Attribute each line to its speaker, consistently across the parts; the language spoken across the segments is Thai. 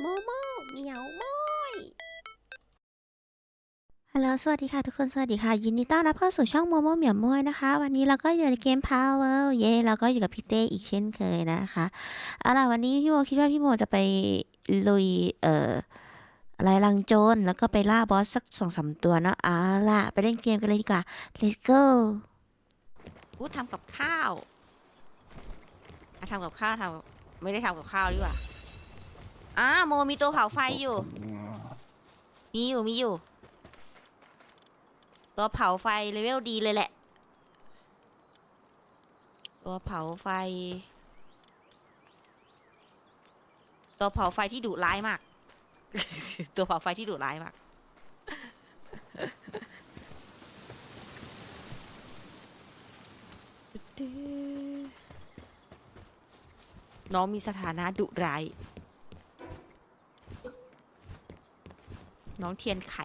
Speaker 1: โมโมเหมียวโมย
Speaker 2: ฮัลโหลสวัสดีค่ะทุกคนสวัสดีค่ะ ยินดีต้อนรับเข้าสู่ช่องโมโมเหมียวมวยนะคะ วันนี้เราก็อยู่ในเกม Power เย่เราก็อยู่กับพี่เต้อีกเช่นเคยนะคะเอาล่ะวันนี้พี่โมคิดว่าพี่โมจะไปลุยเอ่ออะไรลังโจรแล้วก็ไปล่าบอสสักสองสามตัวเนาะเอาล่ะไปเล่นเกมกันเลยดีกว่า let's go อู้ทำกับข้าวอะทำกับข้าวทำไม่ได้ทำกับข้าวดีกว่า อ่าโมมีตัวเผาไฟอยู่ มีอยู่มีอยู่ ตัวเผาไฟเลเวลดีเลยแหละ ตัวเผาไฟ ตัวเผาไฟที่ดุร้ายมาก ตัวเผาไฟที่ดุร้ายมากน้องมีสถานะดุร้าย น้องเทียนไข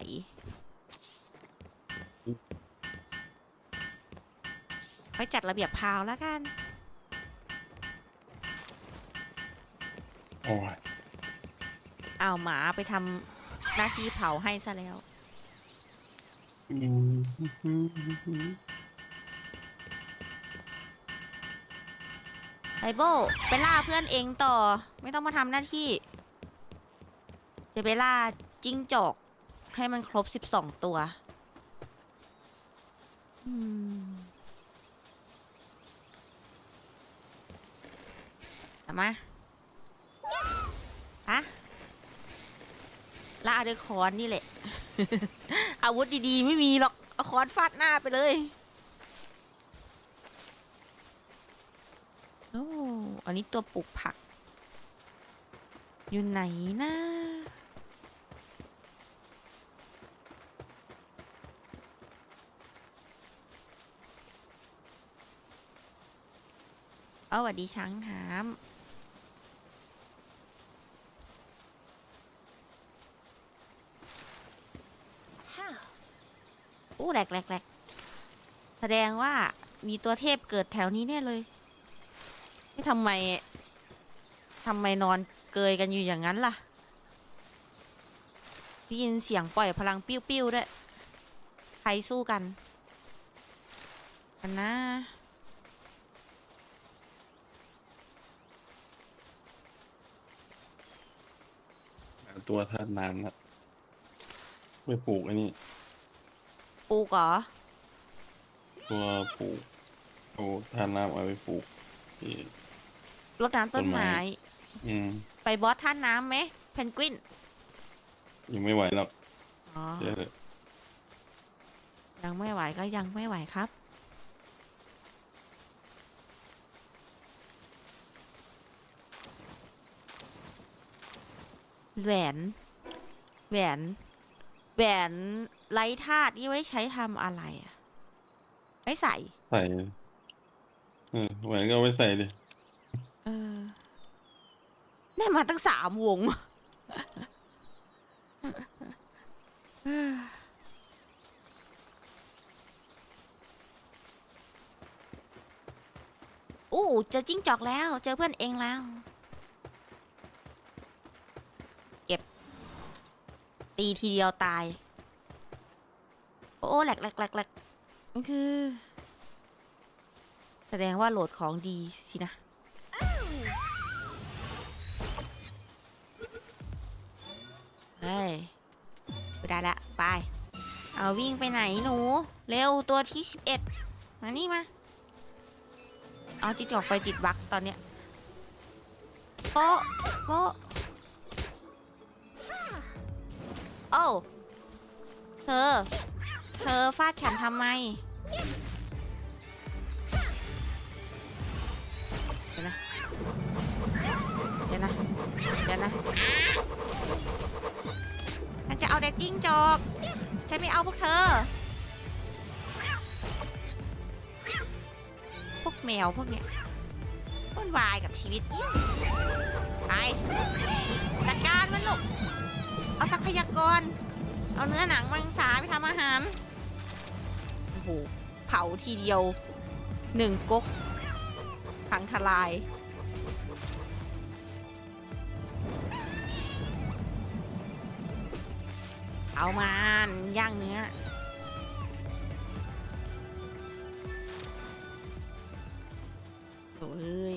Speaker 2: ไปจัดระเบียบพาวแล้วกัน
Speaker 3: โอ้ย
Speaker 2: เอาหมาไปทำหน้าที่เผาให้ซะแล้ว
Speaker 3: อืม
Speaker 2: ไบโบไปล่าเพื่อนเองต่อ ไม่ต้องมาทำหน้าที่ จะไปล่าจิ้งจอก ให้มันครบสิบสองตัวอืมเอามาฮะล่าด้วยคอนนี่แหละ อาวุธดีๆ ไม่มีหรอก เอาคอนฟาดหน้าไปเลย โอ้ อันนี้ตัวปลูกผัก อยู่ไหนนะ เอาส วัสดีช้างน้ำอู้แหลกแหลกแหลกแสดงว่ามีตัวเทพเกิดแถวนี้แน่เลยไม่ทำไมทำไมนอนเกยกันอยู่อย่างนั้นล่ะได้ยินเสียงปล่อยพลังปิ้วๆด้วย ใครสู้กัน กันนะ
Speaker 3: ตัวธาตุน้ำนะไปปลูกอันนี้
Speaker 2: ปูกเหรอ
Speaker 3: ตัวปลูกเอาธาตุน้ำเอาไปปลูกที่
Speaker 2: รดน้ำต้น
Speaker 3: ต้นไม้
Speaker 2: ไม้
Speaker 3: อืม
Speaker 2: ไปบอสท่าน้ำไหมเพนกวิน
Speaker 3: ยังไม่ไหวหรอก
Speaker 2: อ๋อ
Speaker 3: เดี๋ยวเถอะ
Speaker 2: ยังไม่ไหวก็ยังไม่ไหวครับ แหวนแหวนแหวนไร้ธาตุนี่ไว้ใช้ทำอะไรอะ ไม่ใส่
Speaker 3: ใส่เออแหวนก็เอาไว้ใส่ดิ
Speaker 2: เออได้มาตั้งสามวง อู้เจอจิ้งจอกแล้ว เจอเพื่อนเองแล้ว เก็บ ตีทีเดียวตาย โอ้แหลกแหลกแหลกแหลกมันคือ แสดงว่าโหลดของดีสินะ เฮ้ยไปได้ละไป เอาวิ่งไปไหนหนู เร็วตัวที่สิบเอ็ดมานี่มา เอาจิจอกไปติดบักตอนเนี้ยโป๊ะโป๊ะ โอ้เธอ เธอฟาดฉันทำไมเดี๋ยวนะ เดี๋ยวนะ เดี๋ยวนะฉันจะเอาเด็กจิ้งจอกฉันไม่เอาพวกเธอ พวกแมวพวกเนี้ยวุ่นวายกับชีวิต ไปจัดการมันลูก เอาทรัพยากร เอาเนื้อหนังมังสาไปทำอาหาร โอ้โห เผาทีเดียวหนึ่งก๊กพังทลาย เอามันย่างเนื้อโอ้ย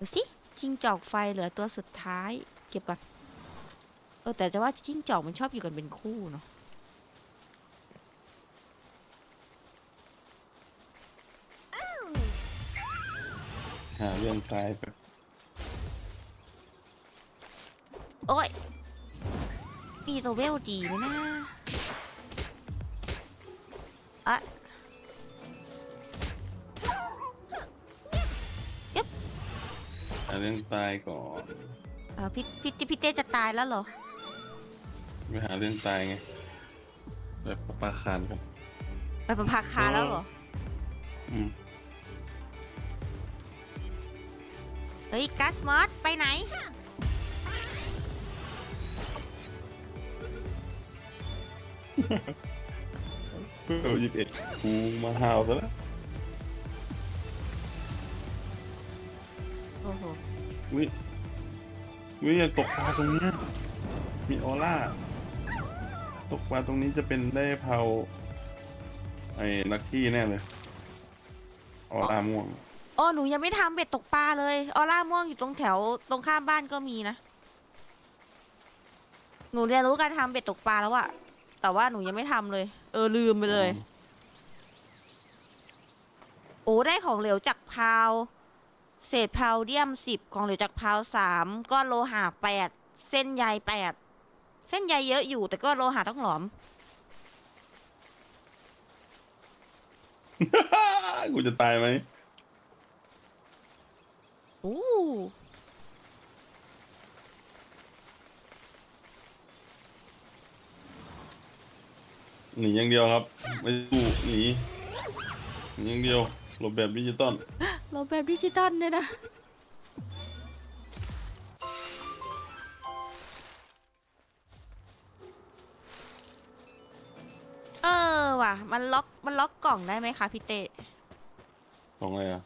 Speaker 2: ดูสิ จิ้งจอกไฟเหลือตัวสุดท้าย เก็บก่อน เออแต่จะว่าจิ้งจอกมันชอบอยู่กันเป็นคู่เนาะ
Speaker 3: หาเรื่องตายแบบ
Speaker 2: โอ้ยมีตัวเวลดีไหมนะอะ
Speaker 3: เรื่องตายก่อน
Speaker 2: เออพี่พี่พี่เต้จะตายแล้วเหรอ
Speaker 3: ไม่หาเรื่องตายไงแบบปลาคานครับ
Speaker 2: ไปประภาคาแล้วเหรอ
Speaker 3: อืม
Speaker 2: เฮ้ยกัสมอสไปไหน
Speaker 3: เออยี่สิบเอ็ดกูมาหาวซะแล้ว
Speaker 2: โอ้โห
Speaker 3: วิวิอย่าตกปลาตรงเนี้ยมีออร่า ตกปลาตรงนี้จะเป็นได้เผาไอ้ลักกี้แน่เลย ออร่าม่วง
Speaker 2: โอ้หนูยังไม่ทำเบ็ดตกปลาเลย ออร่าม่วงอยู่ตรงแถวตรงข้ามบ้านก็มีนะ หนูเรียนรู้การทำเบ็ดตกปลาแล้วอะแต่ว่าหนูยังไม่ทำเลย เออลืมไปเลย โอ้ได้ของเหลวจากพาว เศษพาวเดียมสิบของเหลวจากพาวสามก้อนโลหะแปดเส้นใยแปดเส้นใยเยอะอยู่แต่ก็โลหะต้องหลอม
Speaker 3: กูจะตายไหม
Speaker 2: อู้
Speaker 3: หนีอย่างเดียวครับ ไม่สู้หนีหนีอย่างเดียว หลบแบบดิจิตอล
Speaker 2: เราแบบดิจิตอลเนี่ยนะ เออว่ะ มันล็อกมันล็อกกล่องได้ไหมคะพี่เต้
Speaker 3: ของอะไรอะ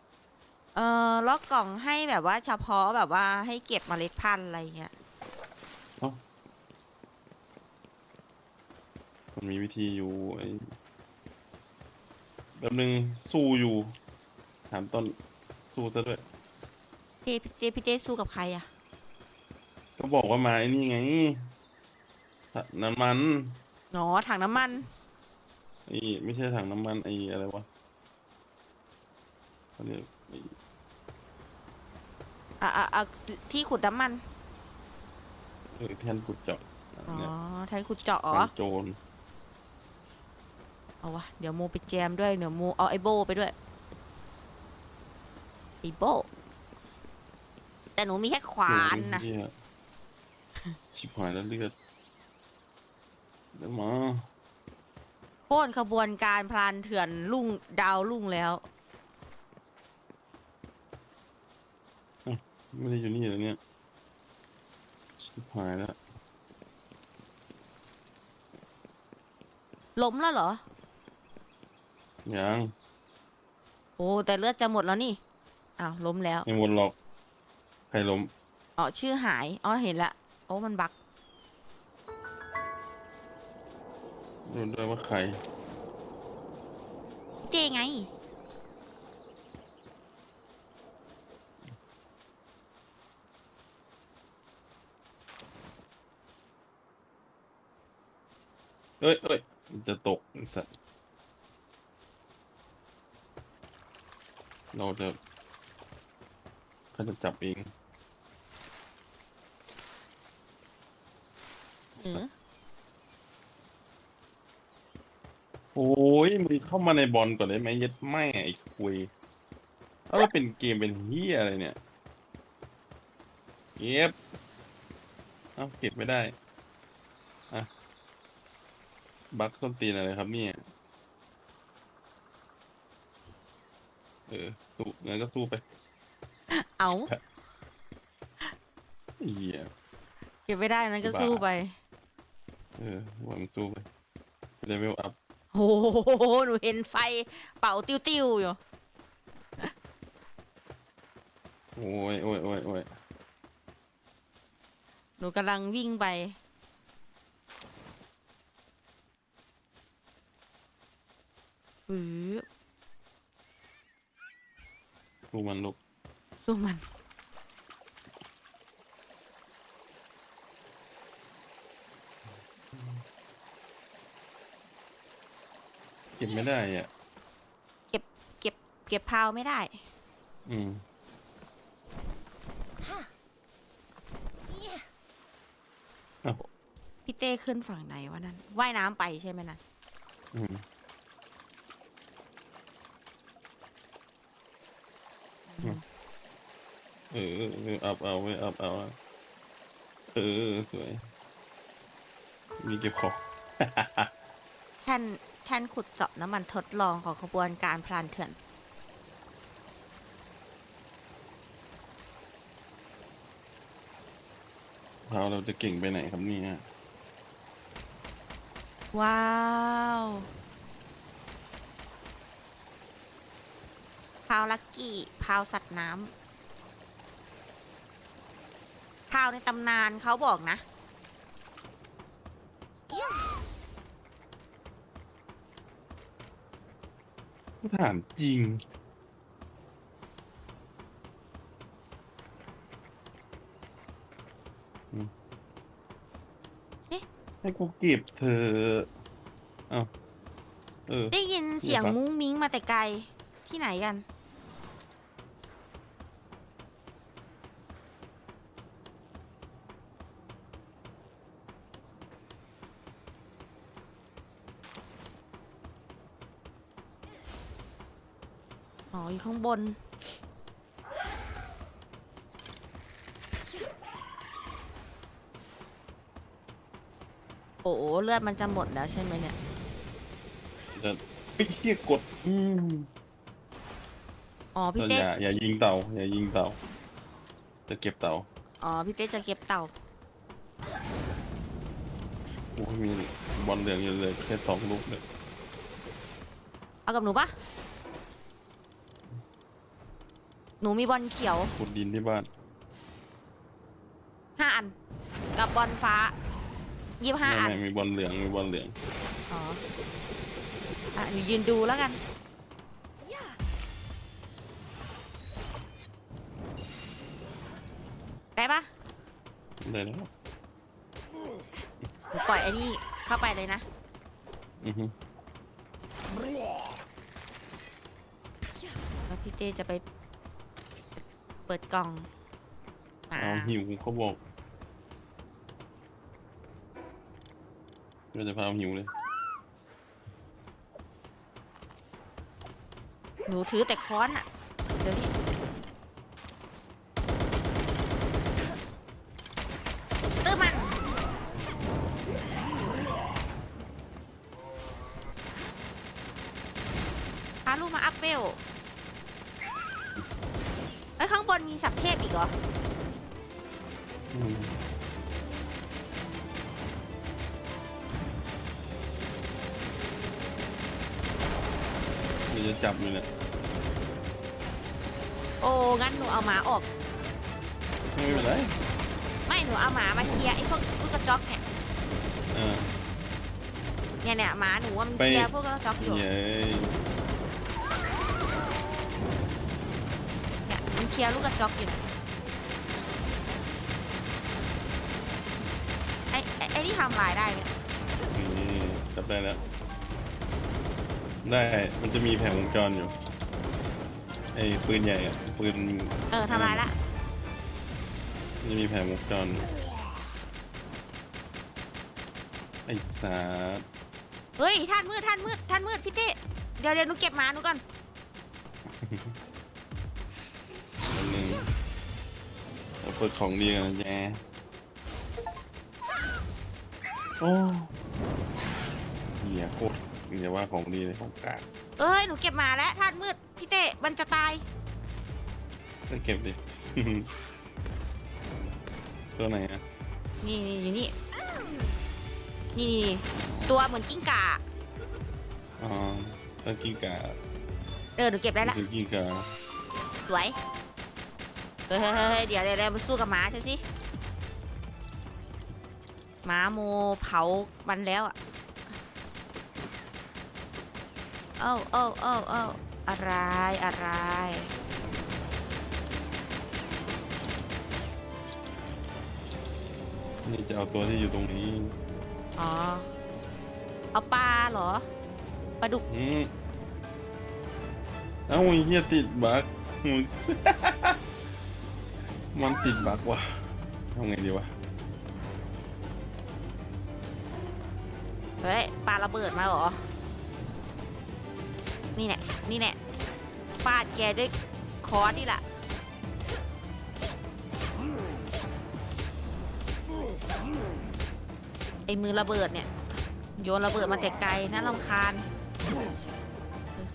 Speaker 2: เออล็อกกล่องให้แบบว่าเฉพาะแบบว่าให้เก็บเมล็ดพันธุ์อะไรเงี้ย
Speaker 3: มันมีวิธีอยู่ไอ้แบบหนึ่งสู้อยู่ถามต้นสู้ซะด้วย
Speaker 2: เต้พี่เต้พี่เต้สู้กับใครอะ
Speaker 3: ก็บอกว่ามาไอ้นี่ไงน้ำมัน
Speaker 2: หนอถังน้ำมัน
Speaker 3: ไอ้ไม่ใช่ถังน้ำมันไอ้อะไรวะเขาเรียกไอ้
Speaker 2: อะอะอะที่ขุดน้ำมัน
Speaker 3: เออแท่นขุดเจาะ
Speaker 2: อ๋อ
Speaker 3: เนี่ย
Speaker 2: แทนขุดเจาะอ๋อ
Speaker 3: กันโจร
Speaker 2: เอาวะ เดี๋ยวโมไปแจมด้วย เดี๋ยวโมเอาไอโบไปด้วย ไอโบแต่หนูมีแค่ขวานนะ
Speaker 3: เหี้ยชิบหายแล้วเลือดเดี๋ยวมา
Speaker 2: โค่นขบวนการพลานเถื่อนลุ่งดาวลุ่งแล้ว
Speaker 3: ไม่ได้อยู่นี่แล้วเนี่ยชิบหายแล้ว
Speaker 2: ล้มแล้วเหรอ
Speaker 3: ยัง
Speaker 2: โอ้แต่เลือดจะหมดแล้วนี่ อ้าวล้มแล้ว
Speaker 3: ไม่หมดหรอกใครล้ม
Speaker 2: อ๋อชื่อหายอ๋อเห็นละโอ้มันบัก
Speaker 3: รู้ด้วยว่าใคร
Speaker 2: เจไง
Speaker 3: เอ้ยเอ้ยมันจะตกไอ้สัสเราจะ เขาจะจับเอง
Speaker 2: เออ
Speaker 3: โอ้ยมึงเข้ามาในบอลก่อนได้ไหมเย็ดแม่ไอ้คุยเอาแล้วเป็นเกมเป็นเฮียอะไรเนี่ยเก็บเอ้าเก็บไม่ได้อะบักต้นตีนอะไรครับเนี่ยเออสู้งั้นก็สู้ไป
Speaker 2: เอา
Speaker 3: เฮีย
Speaker 2: เก็บไม่ได้นั้นก็
Speaker 3: บ้า
Speaker 2: สู้ไป
Speaker 3: เออว่ามันสู้ไปเลเวลอัพ
Speaker 2: โอ้โหหนูเห็นไฟเป่าติ้วติ้วๆอยู่
Speaker 3: โอ้ยโอ้ยโอ้ยโอ้ย
Speaker 2: หนูกำลังวิ่งไปอือ
Speaker 3: ดูมันลูก
Speaker 2: สู้มัน
Speaker 3: เก็บไม่ได้อะ
Speaker 2: เก็บเก็บพาวไม่ได้
Speaker 3: อืม
Speaker 2: พี่เต้ขึ้นฝั่งไหนวะนั่นว่ายน้ำไปใช่ไหมนั่น
Speaker 3: อืม เออเออเอออัพเอาไว้อัพเอาอะเออสวยมีเก็บของ
Speaker 2: แท่นแท่นขุดเจาะน้ำมันทดลองของขบวนการพลานเถื่อน
Speaker 3: พาวเราจะเก่งไปไหนครับเนี่ย
Speaker 2: ว้าวพาวลักกี้พาวสัตว์น้ำ พาวในตำนานเขาบอกนะ
Speaker 3: ถามจริงอืม
Speaker 2: เอ๊ะ
Speaker 3: ให้กูเก็บเธอะเอ้าเออ
Speaker 2: ได้ยินเสียง
Speaker 3: เดี๋ยวก่อน
Speaker 2: มุ้งมิ้งมาแต่ไกลที่ไหนกัน อ๋ออยู่ข้างบน โอ้โหเลือดมันจะหมดแล้วใช่ไหมเนี่ย
Speaker 3: จะไอ้เหี้ยกดอืม
Speaker 2: อ๋อพี่
Speaker 3: เรา
Speaker 2: เต้
Speaker 3: อย่าอย่ายิงเต่าอย่ายิงเต่า จะเก็บเต่า
Speaker 2: อ๋อพี่เต้จะเก็บเต่า
Speaker 3: โอ้ยมีบอลเหลืองอยู่เลยแค่สองลูกเลย
Speaker 2: เอากับหนูปะ หนูมีบอลเขียว
Speaker 3: ขุดดินที่บ้าน
Speaker 2: ห้าอัน กับบอลฟ้ายี่สิบห้า
Speaker 3: ไม่
Speaker 2: อัน
Speaker 3: ไม่มีบอลเหลืองมีบอลเหลือง
Speaker 2: อ๋อ อะหนูยืนดูแล้วกัน ได้ปะ
Speaker 3: ได้แล้ว
Speaker 2: หนูปล่อยไอ้นี่เข้าไปเลยนะ
Speaker 3: อือฮึ
Speaker 2: แล้วพี่เจจะไป เปิดกล่องอ่า
Speaker 3: เอาหิวเขาบอกเราจะพาหิวเลย
Speaker 2: หนูถือแต่ค้อนอะเดี๋ยวนี้ จอกอยู่
Speaker 3: เย้ย
Speaker 2: เนี่ยมันเคลียร์ลูกกระจอกอยู่เนี่ยไอ้ไอ้ไอ้นี่ทำลายได้เนี่ย
Speaker 3: นี่จับได้แล้ว ได้มันจะมีแผงวงจรอยู่ไอ้ปืนใหญ่อะปืน
Speaker 2: เออทำลายละ
Speaker 3: มันจะมีแผงวงจรอยู่ไอ้สาด
Speaker 2: เฮ้ยท่านมืดท่านมืดท่านมืดพี่เต้เดี๋ยวเดี๋ยวหนูเก็บหมาหนูก่อน
Speaker 3: อันหนึ่งเราเปิดของดีกันนะแย่โอ้เหี้ยโคตรอย่าว่าของดีเลยของกลาง
Speaker 2: เอ้ยหนูเก็บหมาแล้วท่านมืดพี่เต้มันจะตาย
Speaker 3: ก็เก็บดิ ตัวไหนอะ
Speaker 2: นี่นี่อยู่นี่นี่นี่ตัวเหมือนกิ้งก่า
Speaker 3: อ๋อตัวกิ้งก่า
Speaker 2: เออหนูเก็บได้ละ
Speaker 3: คือกิ้งก่า
Speaker 2: สวยเฮ้ยเฮ้ยเฮ้ยเดี๋ยวเดี๋ยวเดี๋ยวมาสู้กับหมาใช่สิหมาโมเผามันแล้วอะเอ้าเอ้าเอ้าเอ้าอะไรอะไร
Speaker 3: นี่จะเอาตัวที่อยู่ตรงนี้
Speaker 2: อ๋อ เอาปลาเหรอ ปลาดุก
Speaker 3: อืมเอ้าไอ้เฮียติดบั๊กมึง มันติดบั๊กว่ะทำไงดีวะ
Speaker 2: เฮ้ยปลาระเบิดมาเหรอ นี่แหละนี่แหละฟาดแกด้วยค้อนนี่แหละไอ้มือระเบิดเนี่ย โยนระเบิดมาแต่ไกลน่ารำคาญ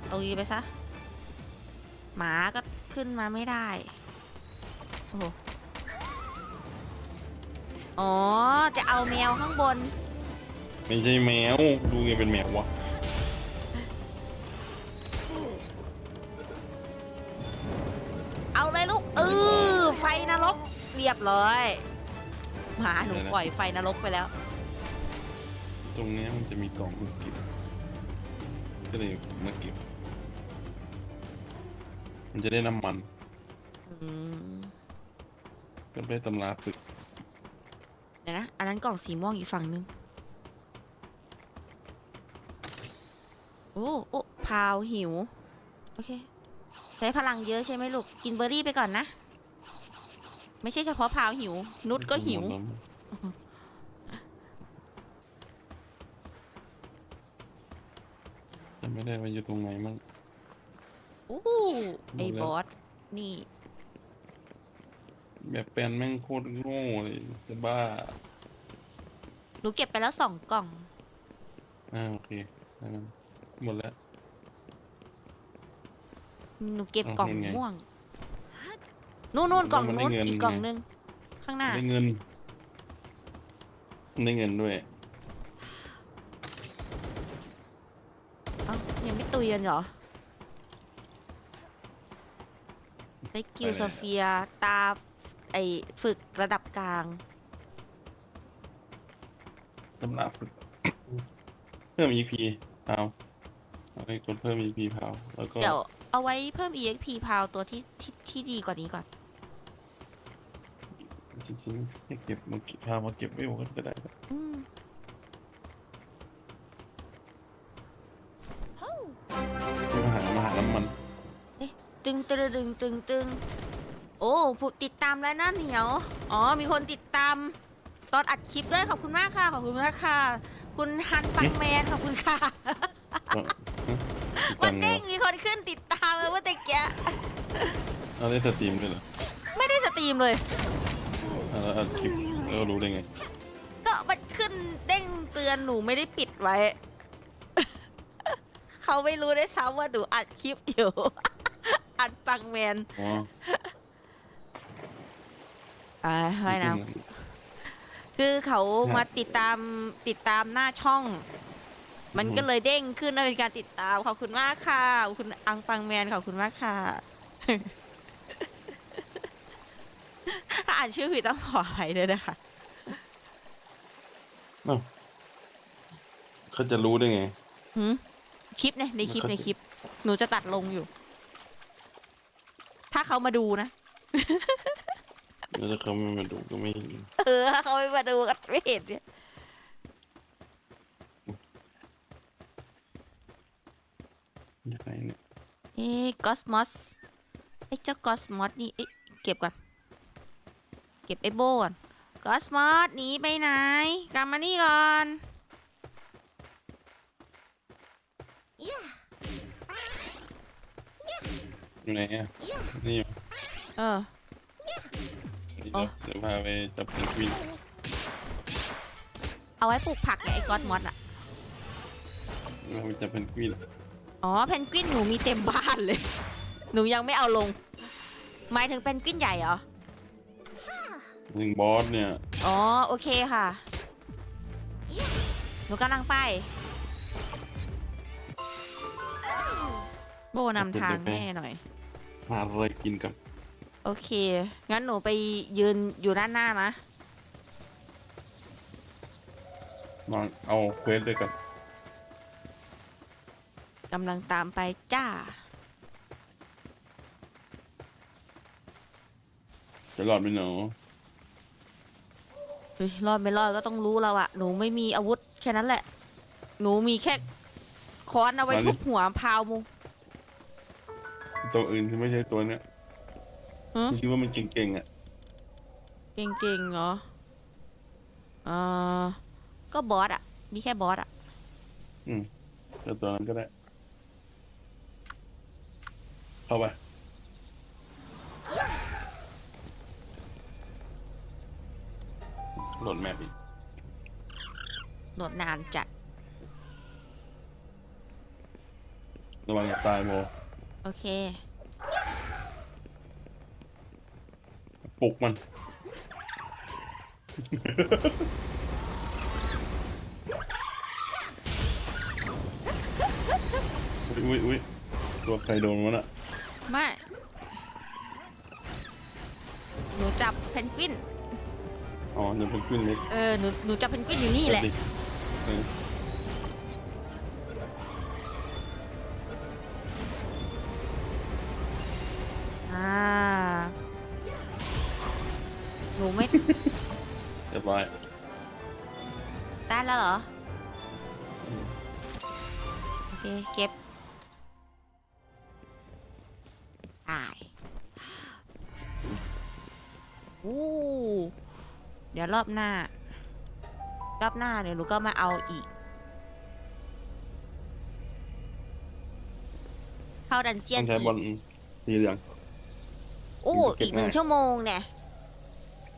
Speaker 2: เอาอีไปซะ หมาก็ขึ้นมาไม่ได้ โอ้โห อ๋อ จะเอาแมวข้างบน
Speaker 3: ไม่ใช่แมว ดูไงเป็นแมววะ
Speaker 2: เอาเลยลูกเออไฟนรก เรียบร้อย หมาหนูปล่อยไฟนรกไปแล้ว
Speaker 3: ตรงเนี้ยมันจะมีกล่องคุณเก็บ ก็เลยมาเก็บ มันจะได้น้ำมัน
Speaker 2: อืม
Speaker 3: ก็ได้ตำราฝึก
Speaker 2: เดี๋ยวนะ อันนั้นกล่องสีม่วงอีกฝั่งนึง โอ้โอ้พาวหิว โอเค ใช้พลังเยอะใช่ไหมลูก กินเบอร์รี่ไปก่อนนะ ไม่ใช่เฉพาะพาวหิว นุชก็หิว
Speaker 3: จะ ไม่ได้ว่าอยู่ตรงไหนมั่ง
Speaker 2: อู้ไอ้บอส นี่
Speaker 3: แบบแปลนแม่งโคตรโง่เลยจะบ้า
Speaker 2: หนูเก็บไปแล้วสองกล่อง
Speaker 3: อ่าโอเคดังนั้นหมดแล้ว
Speaker 2: หนูเก็บ
Speaker 3: เอา
Speaker 2: กล่อง
Speaker 3: เงินไง
Speaker 2: ม่วง นู่นนู่นกล่อง
Speaker 3: มันได้
Speaker 2: นู้น
Speaker 3: เงิน
Speaker 2: อีกกล่อง
Speaker 3: ไง
Speaker 2: นึง ข้างหน้า
Speaker 3: ได้เงิน ได้เงินด้วย
Speaker 2: เอ้า ยังไม่ตุยกันเหรอได้กิล
Speaker 3: อะไร
Speaker 2: โซเฟียตาไอฝึกระดับกลาง
Speaker 3: ตำราฝึกเพิ่ม EP พาวเอาไปกดเพิ่ม EP พาวแล้วก็
Speaker 2: เดี๋ยวเอาไว้เพิ่ม EXP พาวตัวที่ที่ที่ดีกว่านี้ก่อน
Speaker 3: จริงๆให้เก็บมาเก็บพามาเก็บไว้หมดก็ได้ครับ
Speaker 2: อืม
Speaker 3: มาหามาหาน้ำมัน
Speaker 2: ตึงตึงตึงตึงตึงโอ้ผู้ติดตามแล้วนะเหนียว อ๋อ มีคนติดตาม ตอนอัดคลิปด้วยขอบคุณมากค่ะ ขอบคุณมากค่ะ คุณฮันปังแมนขอบคุณค่ะ
Speaker 3: ก็
Speaker 2: มันเด้งมีคนขึ้นติดตามเลยว่าแต่แกะ
Speaker 3: เอาได้สตรีมด้วยเหรอ
Speaker 2: ไม่ได้สตรีมเลย
Speaker 3: เอาแล้วอัดคลิปแล้วรู้ได้ไง
Speaker 2: ก็มันขึ้นเด้งเตือนหนูไม่ได้ปิดไว้ เขาไม่รู้ได้วยซ้ำว่าหนูอัดคลิปอยู่ อัดปังแมน
Speaker 3: อ๋อ
Speaker 2: อ่าไม่นะคือเขามาติดตามติดตามหน้าช่อง มันก็เลยเด้งขึ้นว่าเป็นการติดตามขอบคุณมากค่ะขอบคุณอังปังแมนขอบคุณมากค่ะ ถ้าอ่านชื่อผิดต้องขออภัยด้วยนะคะ
Speaker 3: เขาจะรู้ได้ไง
Speaker 2: หืม คลิปเนี่ยในคลิปในคลิป หนูจะตัดลงอยู่ ถ้าเขามาดูนะ
Speaker 3: แล้วถ้าเขาไม่มาดูก็ไม่เห็น
Speaker 2: เออถ้าเขาไม่มาดูก็ไม่เห็นเนี่ย
Speaker 3: ยังไงเนี่ย
Speaker 2: เอ๊กอสมอสไอ้เจ้ากอสมอสนี่เอ๊ะเก็บก่อน เก็บไอ้โบก่อนกอสมอสหนีไปไหน กลับมานี่ก่อน
Speaker 3: อยู่ไหนอะนี่อยู่
Speaker 2: เออ
Speaker 3: นี่
Speaker 2: อ๋อ
Speaker 3: เดี๋ยวเดี๋ยวพาไปจับเป็นกวิน
Speaker 2: เอาไว้ปลูกผักไงไอ้กอสมอสอะ
Speaker 3: พาไปจับเป็นกวิน
Speaker 2: อ๋อเพนกวินหนูมีเต็มบ้านเลย หนูยังไม่เอาลง หมายถึงเพนกวินใหญ่เหรอ
Speaker 3: หนึ่งบอสเนี่ย
Speaker 2: อ๋อโอเคค่ะ หนูกำลังไป โบนำทางแม่หน่อย
Speaker 3: หาอะไรกินกับ
Speaker 2: โอเค งั้นหนูไปยืนอยู่ด้านหน้านะ
Speaker 3: นอนเอาเควสด้วยกัน
Speaker 2: กำลังตามไปจ้า
Speaker 3: จะรอดไหมหนู
Speaker 2: เฮ้ยรอดไม่รอดก็ต้องรู้แล้วอะหนูไม่มีอาวุธแค่นั้นแหละ หนูมีแค่ค้อนเอาไว้ทุบหัวพาวมู
Speaker 3: ตัวอื่นที่ไม่ใช่ตัวเนี้ย
Speaker 2: หือ
Speaker 3: ที่คิดว่ามันเก่งๆอะ
Speaker 2: เก่งๆเหรออ่าก็บอสอะมีแค่บอสอะ
Speaker 3: แต่ตัวนั้นก็ได้ เข้าไปโหลดแมปอีก
Speaker 2: โหลดนานจัด
Speaker 3: ระวังอย่าตายโม
Speaker 2: โอเค
Speaker 3: ปลุกมัน อุ้ยอุ้ยอุ้ยตัวใครโดนวะน่ะ
Speaker 2: ไม่ หนูจับเพนกวิน
Speaker 3: อ๋อเดี๋ยวเป็นขึ้นเล็ก
Speaker 2: เออ หนู หนูจับเพนกวินอยู่นี่แหละ
Speaker 3: เดี๋ยวดิเออ
Speaker 2: อ่
Speaker 3: เค
Speaker 2: เก็บตายอู้เดี๋ยวรอบหน้า รอบหน้าเดี๋ยวหนูก็มาเอาอีก เข้าดันเจีย
Speaker 3: ต้
Speaker 2: น
Speaker 3: องใช้
Speaker 2: อี
Speaker 3: บอล
Speaker 2: ก
Speaker 3: สีเหลือง
Speaker 2: อู้
Speaker 3: เก็บ
Speaker 2: อีกหนึ่ง
Speaker 3: ง่าย
Speaker 2: ชั่วโมงเนี่ย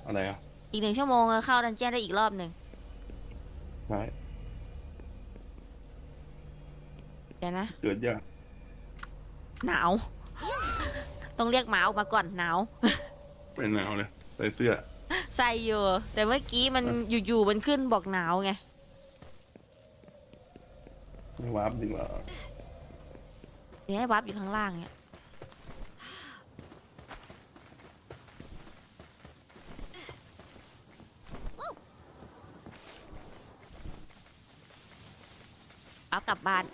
Speaker 3: อะไรอะ
Speaker 2: อีกหนึ่งชั่วโมงเข้าดันเจียนได้อีกรอบหนึ่ง
Speaker 3: ใช่
Speaker 2: เดี๋ยวนะ
Speaker 3: เกิดยาก
Speaker 2: หนาว ต้องเรียกหมาออกมาก่อนหนาว
Speaker 3: เป็นหนาวเลยใส่เสื้อ
Speaker 2: ใส่อยู่ แต่เมื่อกี้มันอยู่ๆมันขึ้นบอกหนาวไง
Speaker 3: ไม่วาร์ปดีกว่า
Speaker 2: เดี๋ยวให้วับอยู่ข้างล่างเนี่ยเอากลับบ้าน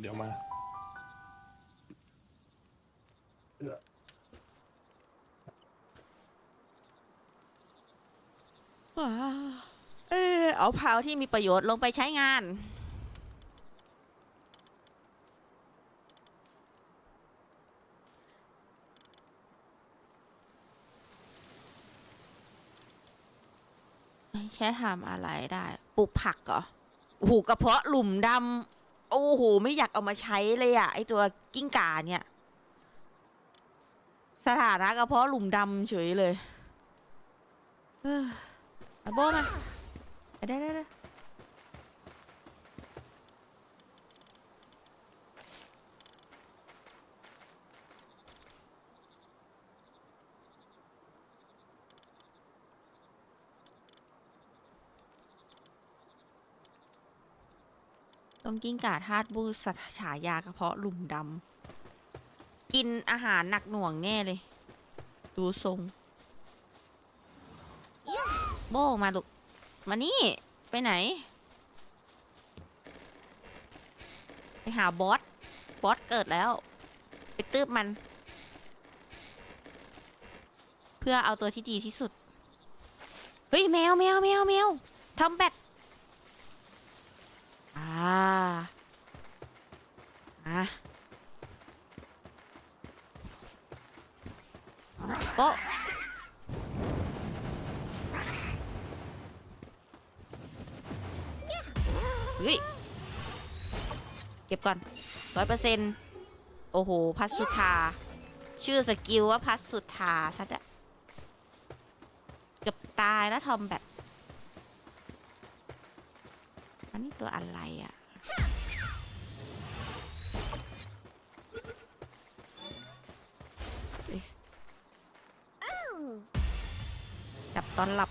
Speaker 3: เดี๋ยวมา
Speaker 2: เออเอาพาที่มีประโยชน์ลงไปใช้งาน แค่ทำอะไรได้ ปลูกผักเหรอโอ้โหกระเพาะหลุมดำ โอ้โห ไม่อยากเอามาใช้เลยอะไอตัวกิ้งก่าเนี่ย สถานะกระเพาะหลุมดำเฉยเลยเออเอาโบมาได้ได้ได้ ต้องกิ้งก่าธาตุบูสฉายากระเพาะหลุมดำกินอาหารหนักหน่วงแน่เลย ดูทรง โบมาลูกมานี่ ไปไหน ไปหาบอส บอสเกิดแล้ว ไปตืบมัน เพื่อเอาตัวที่ดีที่สุด เฮ้ย แมวแมวแมวแมวทำแบต เก็บก่อนร้อยเปอร์เซ็นต์โอ้โห พัสสุธา ชื่อสกิลว่าพัสสุธาซะจะเกือบตายแล้วทอมแบบ อันนี้ตัวอะไรอะเอ๊ะจับตอนหลับ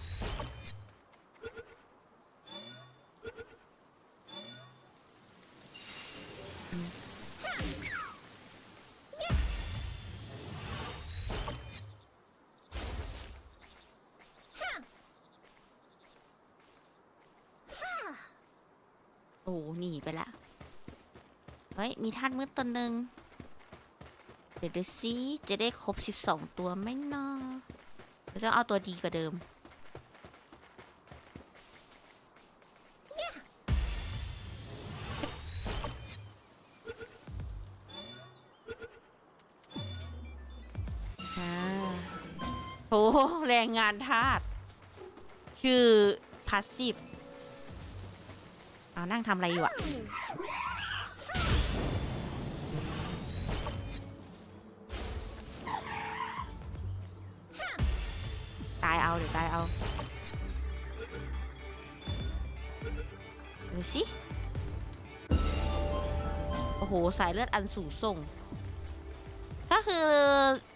Speaker 2: ฮ้ย มีท่านมืดตัวหนึ่งเดี๋ยวดูซิจะได้ครบ 12 ตัวไหมเนาะเดี๋ยวจะเอาตัวดีกว่าเดิม โอ้แรงงานทาสชื่อพาสซีฟเอานั่งทำอะไรอยู่อะ เอาเดี๋ยวตายเอาดูสิ โอ้โห สายเลือดอันสูงส่ง ก็คือ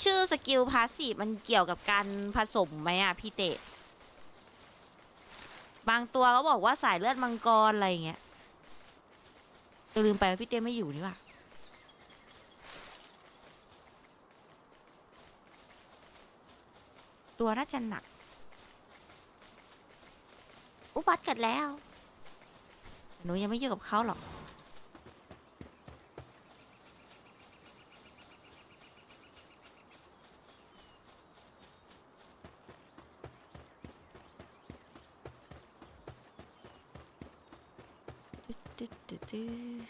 Speaker 2: ชื่อสกิลพาสซีฟมันเกี่ยวกับการผสมไหมอะพี่เตะ บางตัวเขาบอกว่าสายเลือดมังกรอะไรเงี้ยจะลืมไปว่าพี่เต้ไม่อยู่นี่ว่ะตัวน่าจะหนัก
Speaker 1: อุบัติกันแล้ว
Speaker 2: หนูยังไม่อยู่กับเขาหรอก ตึ๊ดตึ๊ดตึ๊ด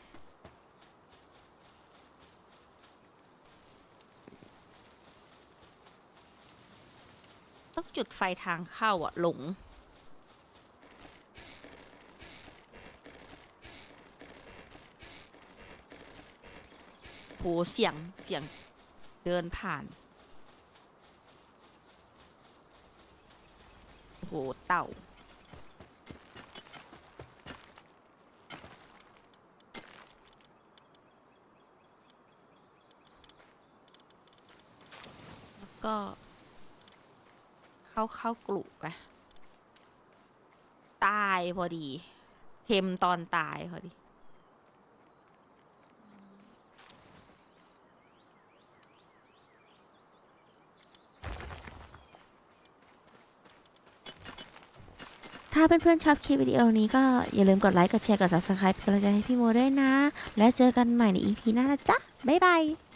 Speaker 2: ต้องจุดไฟทางเข้าอะ หลง เสียงเสียงเดินผ่าน โอ้โห เต่า แล้วก็ เข้าเข้ากลุ่ไปตายพอดี เทมตอนตายพอดี ถ้าเพื่อนๆชอบคลิปวิดีโอนี้ก็อย่าลืมกดไลค์ กดแชร์ กด subscribe เป็นกำลังใจให้พี่โมด้วยนะ แล้วเจอกันใหม่ใน EP หน้านะจ๊ะ บ๊ายบาย